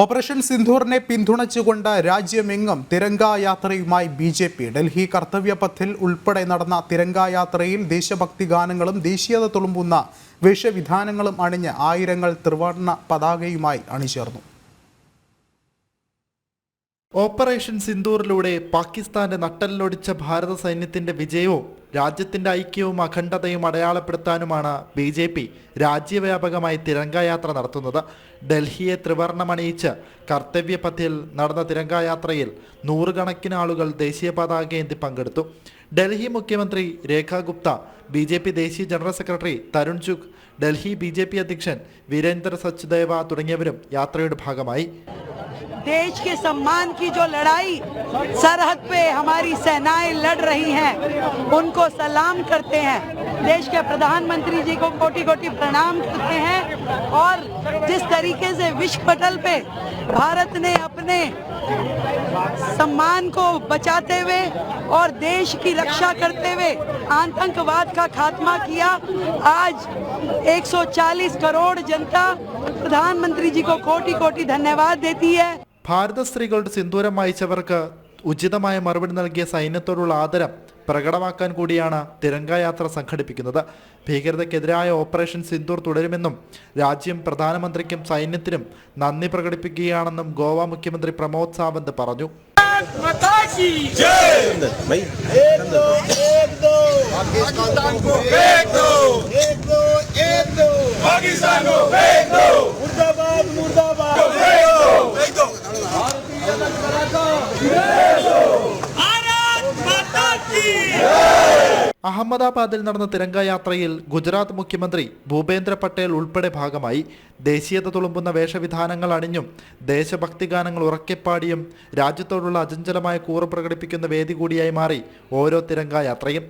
Operation സിന്ധൂറിനെ പിന്തുണച്ചുകൊണ്ട് രാജ്യമെങ്ങും തിരങ്കായാത്രയുമായി ബി ജെ പി. ഡൽഹി കർത്തവ്യപഥിൽ ഉൾപ്പെടെ നടന്ന തിരങ്കായാത്രയിൽ ദേശഭക്തി ഗാനങ്ങളും ദേശീയത തുളുമ്പുന്ന വേഷവിധാനങ്ങളും അണിഞ്ഞ് ആയിരങ്ങൾ ത്രിവർണ പതാകയുമായി അണിചേർന്നു. ഓപ്പറേഷൻ സിന്ദൂറിലൂടെ പാകിസ്ഥാന്റെ നട്ടലിലൊടിച്ച ഭാരത സൈന്യത്തിന്റെ വിജയവും രാജ്യത്തിന്റെ ഐക്യവും അഖണ്ഡതയും അടയാളപ്പെടുത്താനുമാണ് ബി ജെ പി രാജ്യവ്യാപകമായി തിരങ്കായാത്ര നടത്തുന്നത്. ഡൽഹിയെ ത്രിവർണമണിയിച്ച് കർത്തവ്യപഥിൽ നടന്ന തിരങ്കായാത്രയിൽ നൂറുകണക്കിന് ആളുകൾ ദേശീയ പതാകയേന്തി പങ്കെടുത്തു. ഡൽഹി മുഖ്യമന്ത്രി Rekha Gupta B J P ദേശീയ general secretary Tarun Chugh Delhi B J P അധ്യക്ഷൻ വീരേന്ദ്ര സച്ദേവ തുടങ്ങിയവരും യാത്രയുടെ ഭാഗമായി. देश के सम्मान की जो लड़ाई सरहद पे हमारी सेनाएँ लड़ रही हैं, उनको सलाम करते हैं। देश के प्रधानमंत्री जी को कोटि कोटि प्रणाम करते हैं और जिस तरीके से विश्व पटल पे भारत ने अपने सम्मान को बचाते हुए और देश की रक्षा करते हुए आतंकवाद का खात्मा किया आज 140 करोड़ जनता प्रधानमंत्री जी को कोटि कोटि धन्यवाद देती है ഭാരത സ്ത്രീകളുടെ സിന്ദൂരം വായിച്ചവർക്ക് ഉചിതമായ മറുപടി നൽകിയ സൈന്യത്തോടുള്ള ആദരം പ്രകടമാക്കാൻ കൂടിയാണ് തിരങ്കായാത്ര സംഘടിപ്പിക്കുന്നത്. ഭീകരതയ്ക്കെതിരായ ഓപ്പറേഷൻ സിന്ദൂർ തുടരുമെന്നും രാജ്യം പ്രധാനമന്ത്രിക്കും സൈന്യത്തിനും നന്ദി പ്രകടിപ്പിക്കുകയാണെന്നും ഗോവ മുഖ്യമന്ത്രി പ്രമോദ് സാവന്ത് പറഞ്ഞു. അഹമ്മദാബാദിൽ നടന്ന തിരങ്കായാത്രയിൽ ഗുജറാത്ത് മുഖ്യമന്ത്രി ഭൂപേന്ദ്ര പട്ടേൽ ഉൾപ്പെടെ ഭാഗമായി ദേശീയത തുളുമ്പുന്ന വേഷവിധാനങ്ങൾ അണിഞ്ഞും ദേശഭക്തി ഗാനങ്ങൾ ഉറക്കെപ്പാടിയും രാജ്യത്തോടുള്ള അചഞ്ചലമായ കൂറ് പ്രകടിപ്പിക്കുന്ന വേദി കൂടിയായി മാറി ഓരോ തിരങ്കായാത്രയും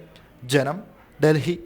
ജനം ഡൽഹി.